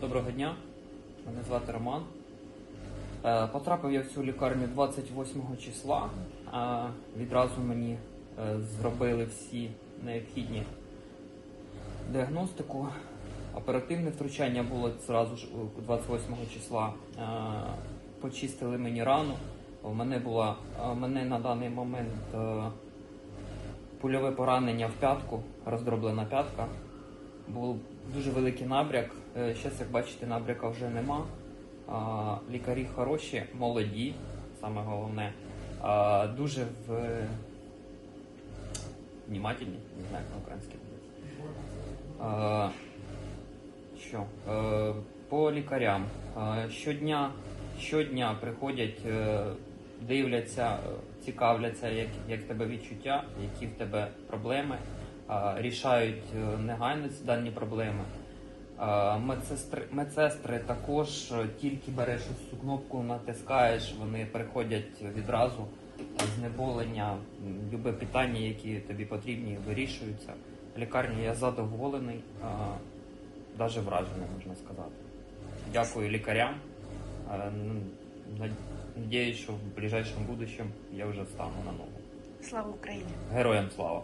Доброго дня, мене звати Роман. Е, Потрапив я в цю лікарню 28 числа. Відразу мені е, зробили всі необхідні діагностику. Оперативне втручання було зразу ж 28 числа. Е, Почистили мені рану. У мене була у мене на даний момент пульове поранення в п'ятку, роздроблена п'ятка. Був дуже великий набряк. Зараз, як бачите, набряка вже нема. Лікарі хороші, молоді, саме головне. Дуже в... внимательні, не знаю, як на українській буде. Що? Е, По лікарям. Е, Щодня, щодня приходять, е, дивляться, е, цікавляться, як, як тебе відчуття, які в тебе проблеми, е, рішають е, негайно ці дані проблеми. Медсестри, медсестри також е, тільки береш цю кнопку, натискаєш, вони приходять відразу знеболення, любе питання, які тобі потрібні, вирішуються. Лікарні я задоволений, навіть вражений, можна сказати. Дякую лікарям. Надіюсь, що в ближайшому будущем я вже стану на ногу. Слава Україні! Героям слава!